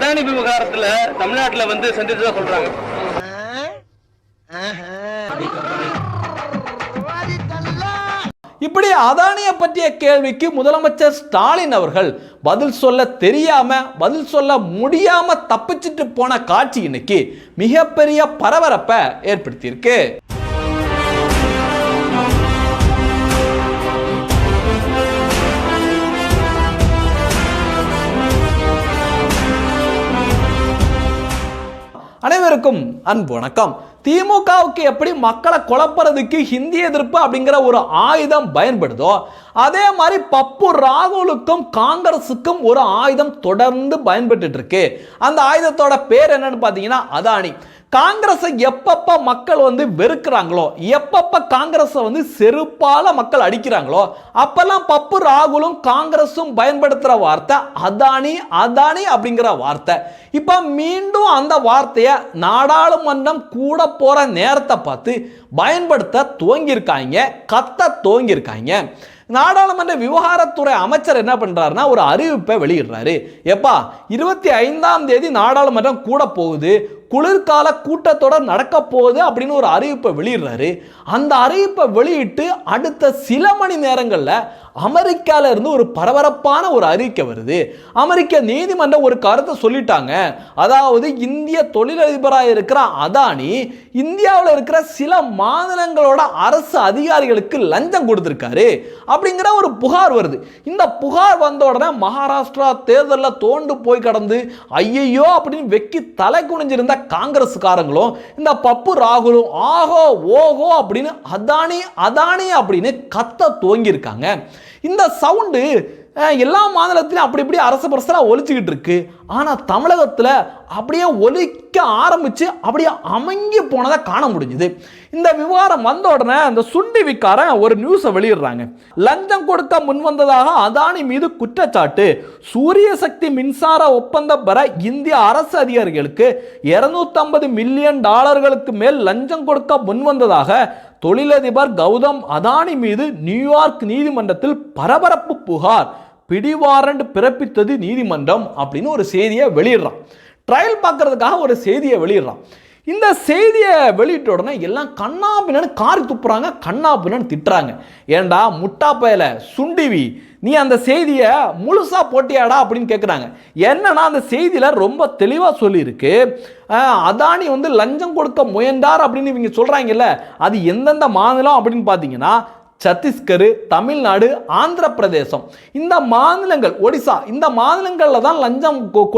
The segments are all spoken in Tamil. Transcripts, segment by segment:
அதானி விவகாரத்துல தமிழ்நாட்டுல வந்து சந்திச்சதா சொல்றாங்க. இப்படி அதானியை பற்றிய கேள்விக்கு முதலமைச்சர் ஸ்டாலின் அவர்கள் பதில் சொல்ல தெரியாம பதில் சொல்ல முடியாம தப்பிச்சிட்டு போன காட்சி இன்னைக்கு மிகப்பெரிய பரபரப்பை ஏற்படுத்தியிருக்கு. அனைவருக்கும் அன்பு வணக்கம். திமுகவுக்கு எப்படி மக்களை குழப்பறதுக்கு ஹிந்தி எதிர்ப்பு அப்படிங்கிற ஒரு ஆயுதம் பயன்படுதோ அதே மாதிரி பப்பு ராகுலுக்கும் காங்கிரஸுக்கும் ஒரு ஆயுதம் தொடர்ந்து பயன்பட்டு இருக்கு. அந்த ஆயுதத்தோட பேர் என்னன்னு பார்த்தீங்கன்னா அதானி. காங்கிரஸை எப்பப்ப மக்கள் வந்து வெறுக்கிறாங்களோ எப்பப்ப காங்கிரஸை வந்து செருப்பால மக்கள் அடிக்கிறாங்களோ அப்பெல்லாம் பப்பு ராகுலும் காங்கிரஸும் பயன்படுத்துகிற வார்த்தை அதானி அதானி அப்படிங்கிற வார்த்தை. இப்போ மீண்டும் அந்த வார்த்தையை நாடாளுமன்றம் கூட போகிற நேரத்தை பார்த்து பயன்படுத்த துவங்கியிருக்காங்க கத்த துவங்கியிருக்காங்க. நாடாளுமன்ற விவகாரத்துறை அமைச்சர் என்ன பண்ணுறாருனா ஒரு அறிவிப்பை வெளியிடுறாரு. எப்பா இருபத்தி ஐந்தாம் தேதி நாடாளுமன்றம் கூட போகுது குளிர்கால கூட்டத்தொடர் நடக்க போகுது அப்படின்னு ஒரு அறிவிப்பை வெளியிடுறாரு. அந்த அறிவிப்பை வெளியிட்டு அடுத்த சில மணி நேரங்களில் அமெரிக்கால இருந்து ஒரு பரபரப்பான ஒரு அறிக்கை வருது. அமெரிக்க நீதிமன்றம் ஒரு கருத்தை சொல்லிட்டாங்க. அதாவது இந்திய தொழிலதிபராக இருக்கிற அதானி இந்தியாவில் இருக்கிற சில மாநிலங்களோட அரசு அதிகாரிகளுக்கு லஞ்சம் கொடுத்துருக்காரு அப்படிங்கிற ஒரு புகார் வருது. இந்த புகார் வந்த உடனே மகாராஷ்டிரா தேர்தலில் தோண்டு போய் கடந்து ஐயையோ அப்படின்னு வெக்கி தலை குனிஞ்சிருந்த காங்கிரஸ்காரங்களும் இந்த பப்பு ராகுலும் ஆஹோ ஓஹோ அப்படின்னு அதானி அதானி அப்படின்னு கத்த துவங்கியிருக்காங்க. இந்த சவுண்டு எல்லா மாநிலத்திலும் அப்படி இப்படி அரசு பரசலாக ஒழிச்சுக்கிட்டு இருக்கு. ஆனால் தமிழகத்தில் அப்படியே ஒலிக்க ஆரம்பித்து அப்படியே அமங்கி போனதை காண முடிஞ்சுது. இந்த விவகாரம் வந்த உடனே அந்த சுண்டி விக்காரன் ஒரு நியூஸை வெளியிடுறாங்க. லஞ்சம் கொடுக்க முன்வந்ததாக அதானி மீது குற்றச்சாட்டு. சூரிய சக்தி மின்சார ஒப்பந்தம் பெற இந்திய அரசு அதிகாரிகளுக்கு 250 மில்லியன் டாலர்களுக்கு மேல் லஞ்சம் கொடுக்க முன்வந்ததாக தொழிலதிபர் கௌதம் அதானி மீது நியூயார்க் நீதிமன்றத்தில் பரபரப்பு புகார். பிடிவாரண்ட் பிறப்பித்தது நீதிமன்றம் அப்படின்னு ஒரு செய்தியை வெளியிடுறான். ட்ரையல் பார்க்கறதுக்காக ஒரு செய்தியை வெளியிடுறான். இந்த செய்தியை வெளியிட்ட உடனே எல்லாம் கண்ணா பின்னன்னு காரி துப்புறாங்க கண்ணா பின்னன்னு திட்டுறாங்க. ஏன்டா முட்டா பயல சுண்டிவி நீ அந்த செய்தியை முழுசாக போட்டியாடா அப்படின்னு கேட்குறாங்க என்னன்னா அந்த செய்தியில் ரொம்ப தெளிவாக சொல்லியிருக்கு. அதானி வந்து லஞ்சம் கொடுக்க முயன்றார் அப்படின்னு இவங்க சொல்கிறாங்கல்ல அது எந்தெந்த மாநிலம் அப்படின்னு பார்த்தீங்கன்னா சத்தீஸ்கர் தமிழ்நாடு ஆந்திர பிரதேசம் இந்த மாநிலங்கள் ஒடிசா இந்த மாநிலங்களில் தான் லஞ்சம் கொ-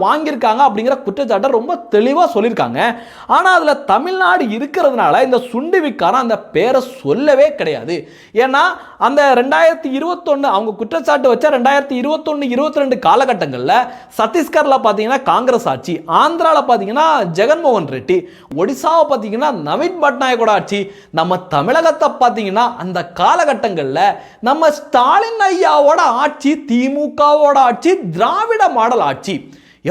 வாங்கியிருக்காங்க அப்படிங்கிற குற்றச்சாட்டை ரொம்ப தெளிவாக சொல்லியிருக்காங்க. ஆனால் அதில் தமிழ்நாடு இருக்கிறதுனால இந்த சுண்டிவிக்காரன் அந்த பேரை சொல்லவே கிடையாது. ஏன்னா அந்த ரெண்டாயிரத்தி இருபத்தொன்று அவங்க குற்றச்சாட்டு வச்ச ரெண்டாயிரத்தி இருபத்தொன்று இருபத்தி ரெண்டு காலகட்டங்களில் சத்தீஸ்கரில் பார்த்தீங்கன்னா காங்கிரஸ் ஆட்சி ஆந்திராவில் பார்த்தீங்கன்னா ஜெகன்மோகன் ரெட்டி ஒடிசாவை பார்த்தீங்கன்னா நவீன் பட்நாயக்கோட ஆட்சி நம்ம தமிழகத்தை பார்த்தீங்கன்னா அந்த காலகட்டங்களில் நம்ம ஸ்டாலின் ஐயாவோட ஆட்சி திமுகவோட ஆட்சி திராவிட மாடல் ஆட்சி.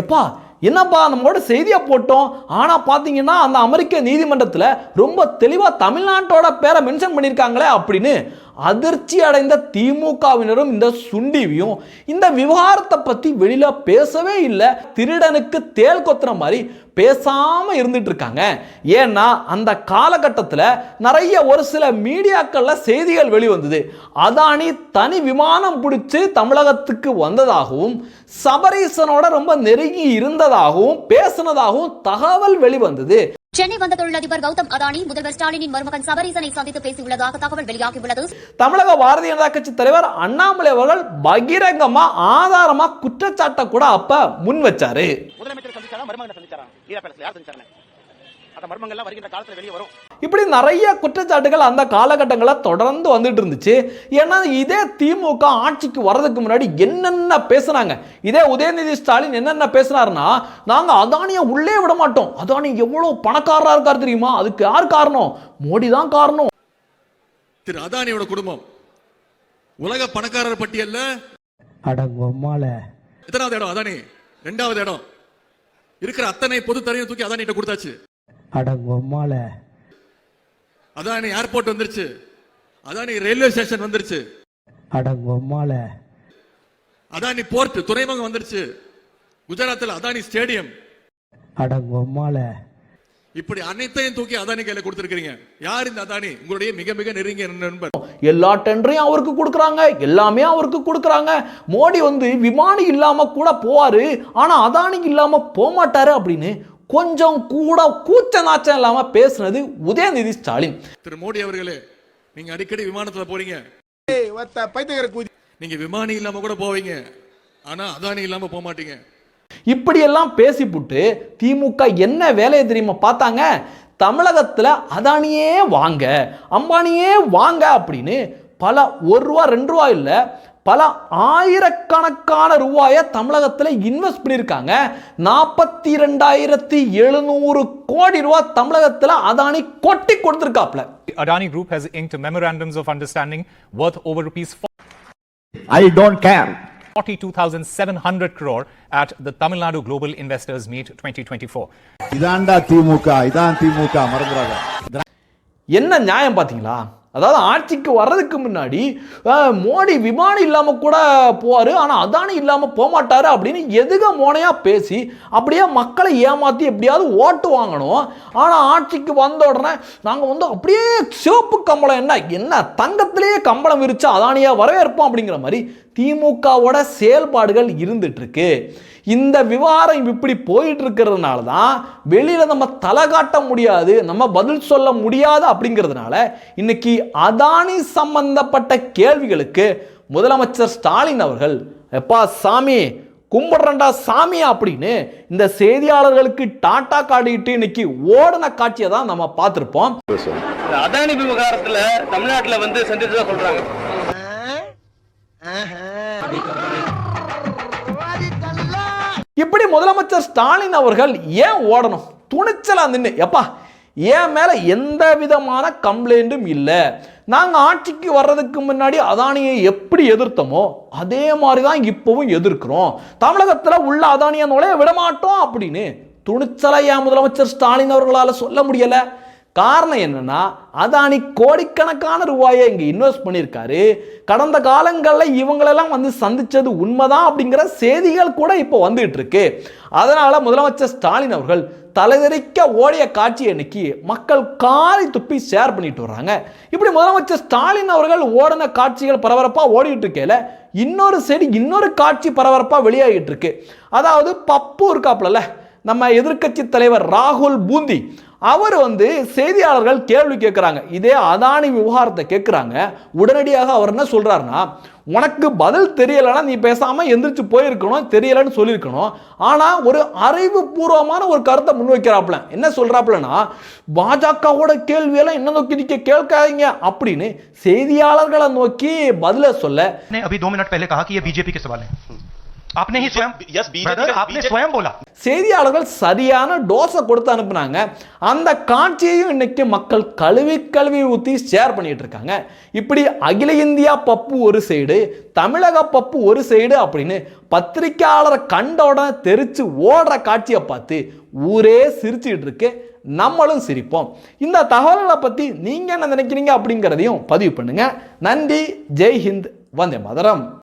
எப்பா என்னப்பா நம்மளோட செய்தியை போட்டோம். ஆனால் பார்த்தீங்கன்னா அந்த அமெரிக்க நீதிமன்றத்தில் ரொம்ப தெளிவாக தமிழ்நாட்டோட பேரை மென்ஷன் பண்ணியிருக்காங்களே அப்படின்னு. அதிர்ச்சி அடைந்த திமுகவினரும் இந்த சுண்டிவியும் இந்த விவகாரத்தை பற்றி வெளியில் பேசவே இல்லை. திருடனுக்கு தேல் கொத்துற மாதிரி பேசாம இருந்துட்டு இருக்காங்க. ஏன்னா அந்த காலகட்டத்தில் நிறைய ஒரு சில மீடியாக்கள்ல செய்திகள் வெளிவந்தது. அதானி தனி விமானம் பிடிச்சு தமிழகத்துக்கு வந்ததாகவும் சபரீசனோட ரொம்ப நெருங்கி இருந்ததாகவும் பேசினதாகவும் தகவல் வெளிவந்தது. சென்னை வந்த தொழிலதிபர் கௌதம் அதானி முதல்வர் ஸ்டாலினின் மருமகன் சபரீசனை சந்தித்து பேசியுள்ளதாக தகவல் வெளியாகியுள்ளது. தமிழக பாரதிய ஜனதா கட்சி தலைவர் அண்ணாமலை அவர்கள் பகிரங்கமா ஆதாரமா குற்றச்சாட்டை கூட அப்ப முன் வச்சாரு. முதலமைச்சர் சந்திச்சாரா மருமகனை சந்திச்சாரா? அந்த மருமகன்லாம் வருகின்ற காலத்துல வெளியே வரும். இப்படி நிறைய குற்றச்சாட்டுகள் அந்த காலகட்டங்களில் தொடர்ந்து வந்துட்டு இருந்துச்சு. ஏன்னா இதே திமுக ஆட்சிக்கு வர்றதுக்கு முன்னாடி என்னென்ன பேசுனாங்க? இதே உதயநிதி ஸ்டாலின் என்னென்ன பேசுனாருன்னா நாங்க அதானியை உள்ளே விட மாட்டோம். அதானி எவ்வளவு பணக்காரரா இருக்காரு தெரியுமா? அதுக்கு யார் காரணம்? மோடி தான் காரணம். திரு அதானியோட குடும்பம். உலக பணக்காரர் பட்டியல்ல அடங்கொம்மால எத்தனாவது இடம்? அதானி. ரெண்டாவது இடம். இருக்கிற அத்தனை பொது தரையும் தூக்கி அதானிட்ட கொடுத்தாச்சு. அடங்கொம்மால அதானி ஏர்போர்ட் வந்துருச்சு. அதானி ரயில்வே ஸ்டேஷன் வந்துருச்சு. அடங்கொம்மால அதானி போர்ட் துறைமுகம் வந்துருச்சு. குஜராத்தில் அதானி ஸ்டேடியம் அடங்கொம்மால இப்படி அனைத்தையும் தூக்கி அதானி கையில கொடுத்திருக்கீங்க யார் இந்த அதானி? உங்களுடைய மிக மிக நெருங்கிய நண்பர். எல்லா டெண்டரையும் அவருக்கு கொடுக்குறாங்க. எல்லாமே அவருக்கு கொடுக்குறாங்க. மோடி வந்து விமானி இல்லாம கூட போவாரு. ஆனா அதானி இல்லாம போக மாட்டாரு அப்படின்னு கொஞ்சம் கூட கூச்ச நாச்சம் இல்லாம பேசுனது உதயநிதி ஸ்டாலின். திரு மோடி அவர்களே நீங்க அடிக்கடி விமானத்துல போறீங்க. நீங்க விமானி இல்லாம கூட போவீங்க. ஆனா அதானி இல்லாம போக மாட்டீங்க. இப்படியெல்லாம் பேசிப்புட்டு திமுக என்ன வேலையை தெரியுமா பார்த்தாங்க? தமிழகத்தில் அதானியே வாங்க அம்பானியே வாங்க அப்படின்னு பல ஒரு ரூபா ரெண்டு ரூபா இல்லை பல ஆயிரக்கணக்கான ரூபாயை தமிழகத்தில் இன்வெஸ்ட் பண்ணியிருக்காங்க நாற்பத்தி ரெண்டாயிரத்தி எழுநூறு கோடி ரூபா தமிழகத்தில் அதானி கொட்டி கொடுத்துருக்காப்ல Adani Group has inked memorandums of understanding worth over rupees I don't care. 42,700 crore at the Tamil Nadu Global Investors Meet 2024. இதாண்டா திமுக இதான் திமுக மறந்துடாத என்ன நியாயம் பார்த்தீங்களா அதாவது ஆட்சிக்கு வர்றதுக்கு முன்னாடி மோடி விமானம் இல்லாமல் கூட போவார் ஆனால் அதானி இல்லாமல் போகமாட்டார் அப்படின்னு எதுக மோனையாக பேசி அப்படியே மக்களை ஏமாற்றி எப்படியாவது ஓட்டு வாங்கணும். ஆனால் ஆட்சிக்கு வந்த உடனே நாங்கள் வந்து அப்படியே சிவப்பு கம்பளம் என்ன என்ன தங்கத்திலேயே கம்பளம் விரிச்சு அதானியாக வரவேற்போம் அப்படிங்கிற மாதிரி திமுகவோட செயல்பாடுகள் இருந்துட்டுருக்கு இந்த விவகாரம் இப்படி போயிட்டு இருக்கிறதுனால தான் வெளியில நம்ம தலை காட்ட முடியாது நம்ம பதில் சொல்ல முடியாது அப்படிங்கிறதுனால இன்னைக்கு அதானி சம்பந்தப்பட்ட கேள்விகளுக்கு முதலமைச்சர் ஸ்டாலின் அவர்கள் எப்பா சாமி கும்பிடுறண்டா சாமி அப்படின்னு இந்த செய்தியாளர்களுக்கு டாட்டா காட்டிட்டு இன்னைக்கு ஓடின காட்சியை தான் நம்ம பார்த்துருப்போம். அதானி விவகாரத்துல தமிழ்நாட்டுல வந்து சந்திச்சதா சொல்றாங்க. இப்படி முதலமைச்சர் ஸ்டாலின் அவர்கள் ஏன் ஓடணும்? துணிச்சலாக நின்று எப்பா என் மேலே எந்த விதமான கம்ப்ளைண்ட்டும் இல்லை. நாங்கள் ஆட்சிக்கு வர்றதுக்கு முன்னாடி அதானியை எப்படி எதிர்த்தோமோ அதே மாதிரி தான் இப்போவும் எதிர்க்கிறோம். தமிழகத்தில் உள்ள அதானியை நுழைய விடமாட்டோம் அப்படின்னு துணிச்சலாக ஏன் முதலமைச்சர் ஸ்டாலின் அவர்களால் சொல்ல முடியலை? காரணம் என்னன்னா அதானி கோடிக்கணக்கான ரூபாயை இங்கே இன்வெஸ்ட் பண்ணியிருக்காரு. கடந்த காலங்களில் இவங்களெல்லாம் வந்து சந்தித்தது உண்மைதான் அப்படிங்கிற செய்திகள் கூட இப்போ வந்துகிட்டு இருக்கு அதனால் முதலமைச்சர் ஸ்டாலின் அவர்கள் தலைதெறிக்க ஓடிய காட்சி இன்னைக்கு மக்கள் காரி துப்பி ஷேர் பண்ணிட்டு வர்றாங்க. இப்படி முதலமைச்சர் ஸ்டாலின் அவர்கள் ஓடின காட்சிகள் பரபரப்பாக ஓடிட்டு இருக்கையில இன்னொரு சைடு இன்னொரு காட்சி பரபரப்பாக வெளியாகிட்டு இருக்கு அதாவது பப்பு இருக்காப்புல நம்ம எதிர்க்கட்சி தலைவர் ராகுல் பூந்தி அவர் வந்து செய்தியாளர்கள் கேள்வி கேட்குறாங்க இதே அதானி விவகாரத்தை கேட்குறாங்க உடனடியாக அவர் என்ன சொல்றாருன்னா உனக்கு பதில் தெரியலைன்னா நீ பேசாமல் எந்திரிச்சு போயிருக்கணும் தெரியலைன்னு சொல்லியிருக்கணும் ஆனால் ஒரு அறிவுபூர்வமான ஒரு கருத்தை முன்வைக்கிறாப்புல என்ன சொல்றாப்புலன்னா பாஜகவோட கேள்வியெல்லாம் என்ன நோக்கி நிற்க கேட்காதீங்க அப்படின்னு செய்தியாளர்களை நோக்கி பதில சொல்ல ने अभी दो मिनट पहले कहा कि ये बीजेपी के सवाल है आपने ही स्वयं yes, BJP Brother, का- आपने BJP स्वयं बोला செய்தியாளர்கள் சரியான டோஸை கொடுத்து அனுப்புனாங்க. அந்த காட்சியையும் இன்னைக்கு மக்கள் கழுவி கழுவி ஊற்றி ஷேர் பண்ணிட்டு இருக்காங்க. இப்படி அகில இந்தியா பப்பு ஒரு சைடு தமிழக பப்பு ஒரு சைடு அப்படின்னு பத்திரிக்கையாளரை கண்ட உடனே தெரிச்சு ஓடுற காட்சியை பார்த்து ஊரே சிரிச்சுக்கிட்டு இருக்கு. நம்மளும் சிரிப்போம். இந்த தகவல்களை பற்றி நீங்கள் என்ன நினைக்கிறீங்க அப்படிங்கிறதையும் பதிவு பண்ணுங்கள் நன்றி. ஜெய் ஹிந்த் வந்தே மதரம்.